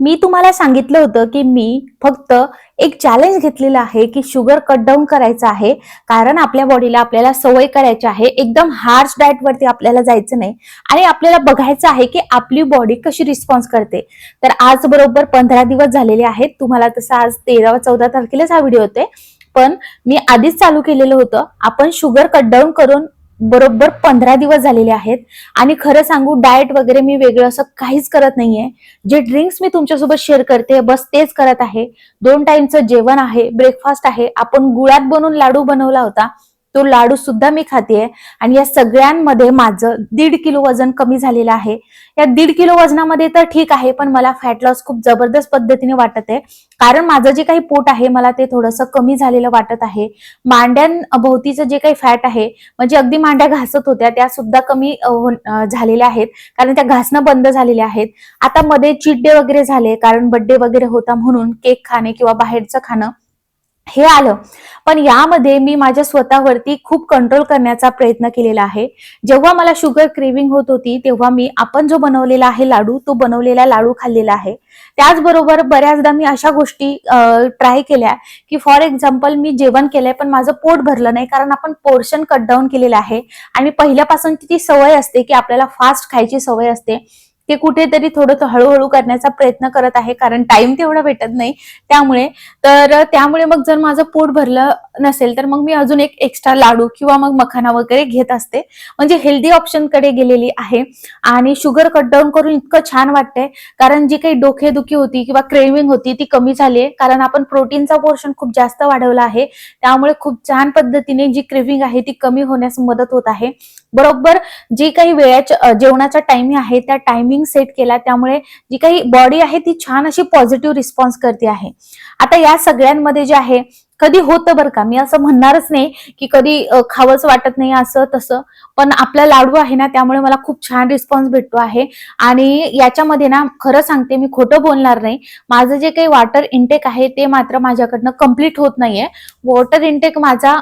मी तुम्हाला सांगितलं होतं की मी फक्त एक चॅलेंज घेतलेलं आहे की शुगर कट डाऊन करायचं आहे. कारण आपल्या बॉडीला आपल्याला सवय करायची आहे. एकदम हार्श डाएट वरती आपल्याला जायचं नाही. आणि आपल्याला बघायचं आहे की आपली बॉडी कशी रिस्पॉन्स करते. तर आज बरोबर पंधरा दिवस झालेले आहेत. तुम्हाला तसं आज तेरा चौदा तारखेलाच हा व्हिडिओ होते पण मी आधीच चालू केलेलं होतं. आपण शुगर कट डाऊन करून बरोबर पंधरा दिवस झालेले आहेत. आणि खरं सांगू डाएट वगैरे मी वेगळं असं काहीच करत नाहीये. जे ड्रिंक्स मी तुमच्यासोबत शेअर करते बस तेच करत आहे. दोन टाइमचं जेवण आहे ब्रेकफास्ट आहे. आपण गुळात बनवून लाडू बनवला होता. तो लाडू सुद्धा मी खाते आणि या सगळ्यांमध्ये माझं दीड किलो वजन कमी झालेलं आहे. या दीड किलो वजनामध्ये तर ठीक आहे पण मला फॅट लॉस खूप जबरदस्त पद्धतीने वाटत आहे. कारण माझं जे काही पोट आहे मला ते थोडंसं कमी झालेलं वाटत आहे. मांड्यांभोवतीचं जे काही फॅट आहे म्हणजे अगदी मांड्या घासत होत्या त्या सुद्धा कमी झालेल्या आहेत. कारण त्या घासणं बंद झालेल्या आहेत. आता मध्ये चिड्डे वगैरे झाले कारण बड्डे वगैरे होता म्हणून केक खाणे किंवा बाहेरचं खाणं हे आलं. पण यामध्ये मी माझ्या स्वतःवरती खूप कंट्रोल करण्याचा प्रयत्न केलेला आहे. जेव्हा मला शुगर क्रेविंग होत होती तेव्हा मी आपण जो बनवलेला आहे लाडू तो बनवलेला लाडू खाल्लेला आहे. त्याचबरोबर बऱ्याचदा मी अशा गोष्टी ट्राय केल्या की फॉर एक्झाम्पल मी जेवण केलंय पण माझं पोट भरलं नाही कारण आपण पोर्शन कट डाऊन केलेलं आहे. आणि पहिल्यापासून ती सवय असते की आपल्याला फास्ट खायची सवय असते. ते कुठेतरी थोडं हळूहळू करण्याचा प्रयत्न करत आहे कारण टाइम तेवढा भेटत नाही. त्यामुळे तर त्यामुळे मग जर माझं पोट भरलं नसेल तर मग मी अजून एक एक्स्ट्रा लाडू किंवा मग मखाना वगैरे घेत असते. म्हणजे हेल्दी ऑप्शनकडे गेलेली आहे. आणि शुगर कट डाऊन करून इतकं छान वाटतंय कारण जी काही डोकेदुखी होती किंवा क्रेविंग होती ती कमी झाली आहे कारण आपण प्रोटीनचा पोर्शन खूप जास्त वाढवला आहे. त्यामुळे खूप छान पद्धतीने जी क्रेविंग आहे ती कमी होण्यास मदत होत आहे. बरोबर जी काही वेळाच्या जेवणाचा टायमिंग आहे त्या टायमिंग सेट केला त्यामुळे जी काही बॉडी आहे ती छान अशी पॉझिटिव्ह रिस्पॉन्स करते आहे. आता या सगळ्यांमध्ये जे आहे कधी होतं बरं का? मी असं म्हणणारच नाही की कधी खावंच वाटत नाही असं तसं पण आपला लाडू आहे ना त्यामुळे मला खूप छान रिस्पॉन्स भेटतो आहे. आणि याच्यामध्ये ना खरं सांगते मी खोटं बोलणार नाही. माझं जे काही वॉटर इनटेक आहे ते मात्र माझ्याकडनं कंप्लीट होत नाहीये. वॉटर इनटेक माझा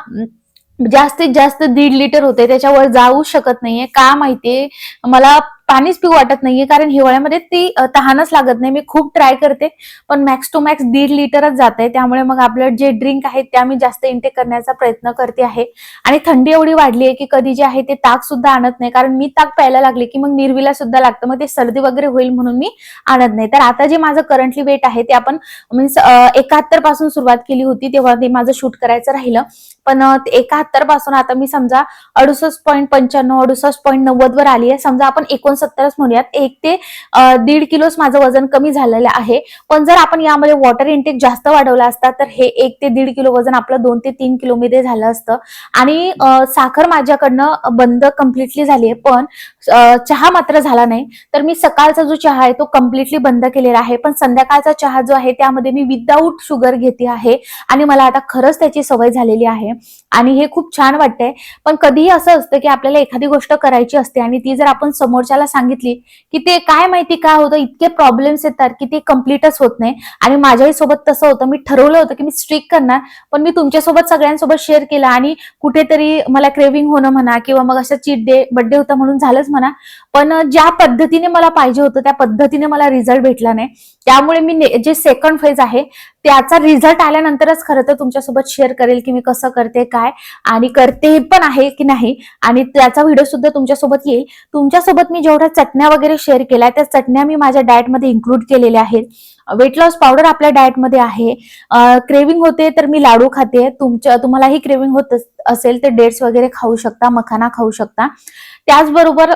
जास्तीत जास्त दीड लिटर होते त्याच्यावर जाऊ शकत नाहीये. का माहितीये? मला पाणीच पिऊ वाटत नाहीये कारण हिवाळ्यामध्ये ती तहानच लागत नाही. मी खूप ट्राय करते पण मॅक्स टू मॅक्स दीड लिटरच जात आहे त्यामुळे मग आपलं जे ड्रिंक आहे त्या मी जास्त इंटेक करण्याचा प्रयत्न करते आहे. आणि थंडी एवढी वाढली आहे की कधी जे आहे ते ताक सुद्धा आणत नाही. कारण मी ताक प्यायला लागले की मग निर्विला सुद्धा लागतं. मग ते सर्दी वगैरे होईल म्हणून मी आणत नाही. तर आता जे माझं करंटली वेट आहे ते आपण मीन्स एकाहत्तरपासून सुरुवात केली होती तेव्हा ते माझं शूट करायचं राहिलं. पण एकाहत्तरपासून आता मी समजा अडुसष्ट पॉईंट पंच्याण्णव अडुसष्ट पॉईंट नव्वद वर आली आहे. समजा आपण एकोण एकोणसत्तरच म्हणूयात. एक ते दीड किलोच माझं वजन कमी झालेलं आहे. पण जर आपण यामध्ये वॉटर इंटेक जास्त वाढवला असता तर हे एक ते दीड किलो वजन आपलं दोन ते तीन किलोमध्ये झालं असतं. आणि साखर माझ्याकडनं बंद कम्प्लिटली झाली आहे. पण चहा मात्र झाला नाही. तर मी सकाळचा जो चहा आहे तो कम्प्लिटली बंद केलेला आहे. पण संध्याकाळचा चहा जो आहे त्यामध्ये मी विदाऊट शुगर घेते आहे. आणि मला आता खरंच त्याची सवय झालेली आहे. आणि हे खूप छान वाटतंय. पण कधीही असं असतं की आपल्याला एखादी गोष्ट करायची असते आणि ती जर आपण समोरच्याला सांगितली की ते काय माहिती काय होतं इतके प्रॉब्लेम्स येतात की ते कम्प्लीटच होत नाही. आणि माझ्याही सोबत तसं होतं. मी ठरवलं होतं की मी स्ट्रिक करणार पण मी तुमच्यासोबत सगळ्यांसोबत शेअर केला आणि कुठेतरी मला क्रेविंग होणं म्हणा किंवा मग असं चीट डे बर्थडे होता म्हणून झालंच म्हणा. पण ज्या पद्धतीने मला पाहिजे होतं त्या पद्धतीने मला रिझल्ट भेटला नाही. त्यामुळे मी जे सेकंड फेज आहे त्याचा रिझल्ट आल्यानंतरच खरं तर तुमच्यासोबत शेअर करेल की मी कसं करते काय आणि करते पण आहे की नाही. आणि त्याचा व्हिडिओ सुद्धा तुमच्यासोबत येईल. तुमच्यासोबत मी जेवढ्या चटण्या वगैरे शेअर केल्या त्या चटण्या मी माझ्या डाएटमध्ये इन्क्लूड केलेल्या आहेत. वेट लॉस पावडर आपल्या डाएटमध्ये आहे. क्रेविंग होते तर मी लाडू खाते. तुमच्या तुम्हालाही क्रेविंग होत असेल तर डेट्स वगैरे खाऊ शकता मखाना खाऊ शकता. त्याचबरोबर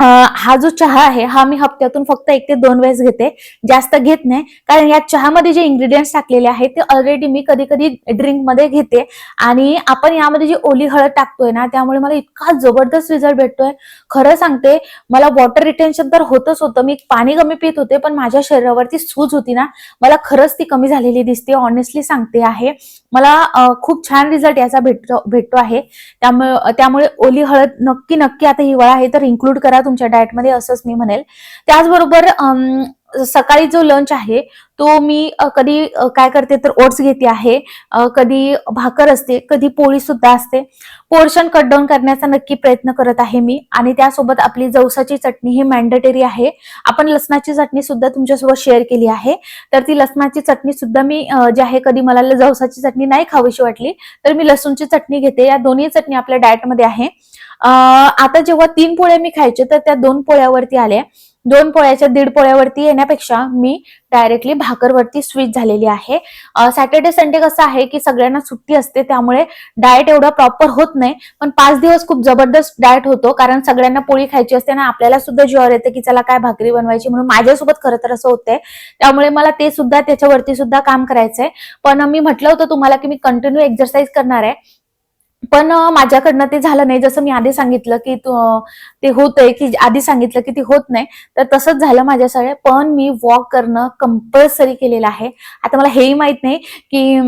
हा जो चहा आहे हा मी हप्त्यातून फक्त एक ते दोन वेळेस घेते. जास्त घेत नाही. कारण या चहामध्ये जे इन्ग्रेडियंट्स टाकलेले आहेत ते ऑलरेडी मी कधी कधी ड्रिंकमध्ये घेते. आणि आपण यामध्ये जी ओली हळद टाकतोय ना त्यामुळे मला इतका जबरदस्त रिझल्ट भेटतोय. खरं सांगते मला वॉटर रिटेन्शन तर होतच होतं. मी पाणी कमी पित होते पण माझ्या शरीरावरती सूज होती ना मला खरंच ती कमी झालेली दिसते. ऑनेस्टली सांगते आहे. मला खूप छान रिझल्ट याचा भेटतो भेटतो आहे. त्यामुळे त्यामुळे ओली हळद नक्की नक्की आता हिवाळा आहे तर इन्क्लूड करा तुमच्या डाएटमध्ये असंच मी म्हणेल. त्याचबरोबर सकाळी जो लंच आहे तो मी कधी काय करते तर ओट्स घेते आहे. कधी भाकर असते कधी पोळी सुद्धा असते. पोर्शन कट डाऊन करण्याचा नक्की प्रयत्न करत आहे मी. आणि त्यासोबत आपली जवसाची चटणी ही मॅन्डेटरी आहे. आपण लसणाची चटणी सुद्धा तुमच्यासोबत शेअर केली आहे. तर ती लसणाची चटणी सुद्धा मी जी आहे कधी मला जवसाची चटणी नाही खावीशी वाटली तर मी लसूणची चटणी घेते. या दोन्ही चटणी आपल्या डाएटमध्ये आहे. आता जेव्हा तीन पोळ्या मी खायचे तर त्या दोन पोळ्यावरती आल्या. दोन पोळ्याच्या दीड पोळ्यावरती येण्यापेक्षा मी डायरेक्टली भाकरवरती स्विच झालेली आहे. सॅटर्डे संडे कसं आहे की सगळ्यांना सुट्टी असते त्यामुळे डाएट एवढं प्रॉपर होत नाही. पण पाच दिवस खूप जबरदस्त डाएट होतो कारण सगळ्यांना पोळी खायची असते ना आपल्याला सुद्धा जीवावर येतं की चला काय भाकरी बनवायची म्हणून माझ्यासोबत खरं तर असं होतंय. त्यामुळे मला ते सुद्धा त्याच्यावरती सुद्धा काम करायचंय. पण मी म्हटलं होतं तुम्हाला की मी कंटिन्यू एक्सरसाइज करणार आहे. पण माझ्याकडनं ते झालं नाही. जसं मी आधी सांगितलं की तू- होतंय की आधी सांगितलं की ते होत नाही तर तसंच झालं माझ्याकडे पण मी वॉक करणं कंपल्सरी केलेलं आहे. आता मला हेही माहीत नाही की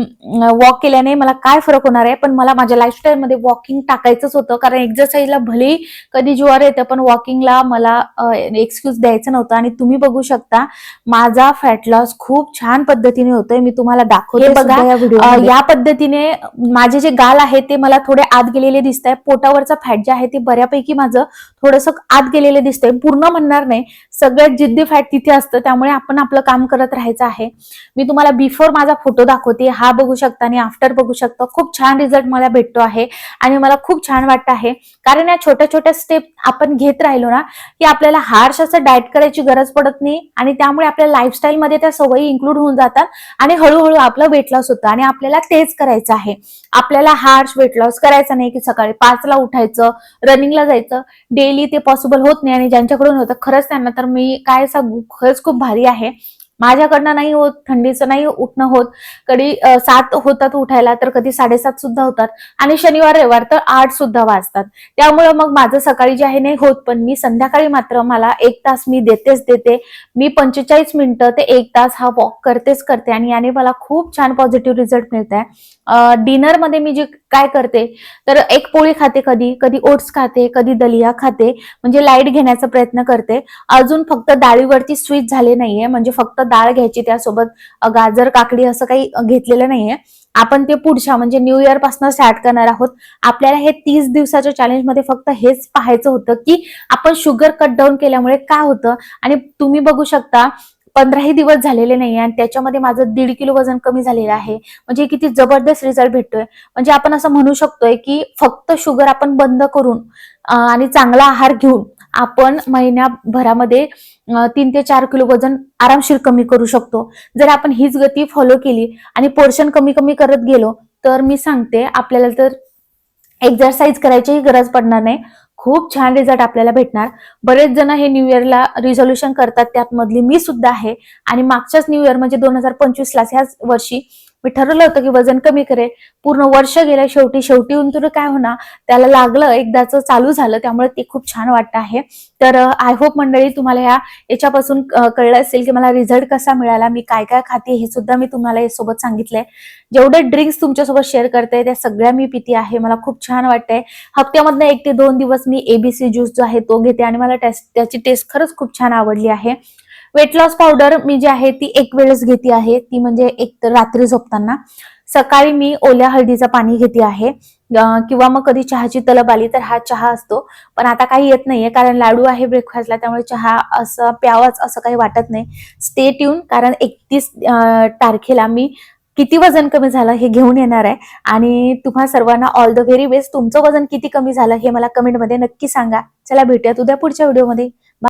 वॉक केल्याने मला काय फरक होणार आहे पण मला माझ्या लाईफस्टाईलमध्ये वॉकिंग टाकायचंच होतं. कारण एक्सरसाइजला भलेही कधी ज्वार येतं पण वॉकिंगला मला एक्सक्यूज द्यायचं नव्हतं. आणि तुम्ही बघू शकता माझा फॅट लॉस खूप छान पद्धतीने होतोय. मी तुम्हाला दाखवते बघा. या पद्धतीने माझे जे गाल आहे ते मला थोडे आत गेलेले दिसत आहे पोटावरचं फॅट जे आहे ते बऱ्यापैकी माझं थोडंसं आत गेलेले दिसतंय. पूर्ण म्हणणार नाही. सगळ्यात जिद्दी फॅट तिथे असतं त्यामुळे आपण आपलं काम करत राहायचं आहे. मी तुम्हाला बिफोर माझा फोटो दाखवते हा बघू शकता आणि आफ्टर बघू शकता. खूप छान रिझल्ट मला भेटतो आहे आणि मला खूप छान वाटत आहे. कारण या छोट्या छोट्या स्टेप आपण घेत राहिलो ना की आपल्याला हार्श असं डाएट करायची गरज पडत नाही आणि त्यामुळे आपल्या लाईफस्टाईलमध्ये त्या सवयी इन्क्लूड होऊन जातात आणि हळूहळू आपलं वेट लॉस होतं आणि आपल्याला तेच करायचं आहे. आपल्याला हार्श वेट लॉस करायचा नाही की सकाळी पाचला उठायचं रनिंगला जायचं. डेली ते पॉसिबल होत नाही आणि ज्यांच्याकडून होतं खरंच त्यांना तर तर मी काय सांगू खरंच खूप भारी आहे. माझ्याकडनं नाही होत थंडीचं नाही उठणं होत. कधी सात होतात उठायला तर कधी साडेसात सुद्धा होतात. आणि शनिवार रविवार तर आठ सुद्धा वाजतात. त्यामुळं मग माझं सकाळी जे आहे नाही होत पण मी संध्याकाळी मात्र मला एक तास मी देतेच देते. मी पंचेचाळीस मिनिटं ते एक तास हा वॉक करतेच करते आणि याने मला खूप छान पॉझिटिव्ह रिझल्ट मिळत आहे डिनरमध्ये मी जे काय करते तर एक पोळी खाते कधी कधी ओट्स खाते कधी दलिया खाते. म्हणजे लाइट घेण्याचा प्रयत्न करते. अजून फक्त डाळीवरती स्विच झाले नाहीये म्हणजे फक्त डाळ घ्यायची त्यासोबत गाजर काकडी असं काही घेतलेलं नाहीये. आपण ते पुढच्या म्हणजे न्यू इयरपासून स्टार्ट करणार आहोत. आपल्याला हे तीस दिवसाच्या चॅलेंजमध्ये फक्त हेच पाहायचं होतं की आपण शुगर कट डाऊन केल्यामुळे काय होतं? आणि तुम्ही बघू शकता पंधराही दिवस झालेले नाही आणि त्याच्यामध्ये माझं दीड किलो वजन कमी झालेलं आहे. म्हणजे किती जबरदस्त रिझल्ट भेटतोय. म्हणजे आपण असं म्हणू शकतोय की फक्त शुगर आपण बंद करून आणि चांगला आहार घेऊन आपण महिन्याभरामध्ये तीन ते चार किलो वजन आरामशीर कमी करू शकतो. जर आपण हीच गती फॉलो केली आणि पोर्शन कमी कमी करत गेलो तर मी सांगते आपल्याला तर एक्झरसाइज करायचीही गरज पडणार नाही. खूप छान रिझल्ट आपल्याला भेटणार. बरेच जण हे न्यू इयरला रिझोल्युशन करतात. त्यात मधली मी सुद्धा आहे. आणि मागच्याच न्यू इयर म्हणजे दोन हजार पंचवीसला ह्याच वर्षी मी ठरवलं होतं की वजन कमी करेल. पूर्ण वर्ष गेलं शेवटी शेवटी येऊन काय होणार? त्याला लागलं एकदाच चालू झालं त्यामुळे ते खूप छान वाटतं आहे. तर आय होप मंडळी तुम्हाला ह्या याच्यापासून कळलं असेल की मला रिझल्ट कसा मिळाला. मी काय काय खाते हे सुद्धा मी तुम्हाला यासोबत सांगितलंय. जेवढे ड्रिंक्स तुमच्यासोबत शेअर करते त्या सगळ्या मी पिती आहे. मला खूप छान वाटतंय. हप्त्यामधनं एक ते दोन दिवस मी एबीसी ज्यूस जो आहे तो घेते आणि मला टेस्ट त्याची टेस्ट खरंच खूप छान आवडली आहे. वेट लॉस पावडर मी जी आहे ती एक वेळेस घेते आहे. ती म्हणजे एक तर रात्री झोपताना. सकाळी मी ओल्या हळदीचं पाणी घेते आहे. किंवा मग कधी चहाची तलब आली तर हा चहा असतो. पण आता काही येत नाहीये कारण लाडू आहे ब्रेकफास्टला त्यामुळे चहा असं प्यावाच असं काही वाटत नाही. स्टे ट्यून कारण एकतीस तारखेला मी किती वजन कमी झालं हे घेऊन येणार आहे. आणि तुम्हा सर्वांना ऑल द व्हेरी बेस्ट तुमचं वजन किती कमी झालं हे मला कमेंटमध्ये नक्की सांगा. चला भेटूयात उद्या पुढच्या व्हिडिओमध्ये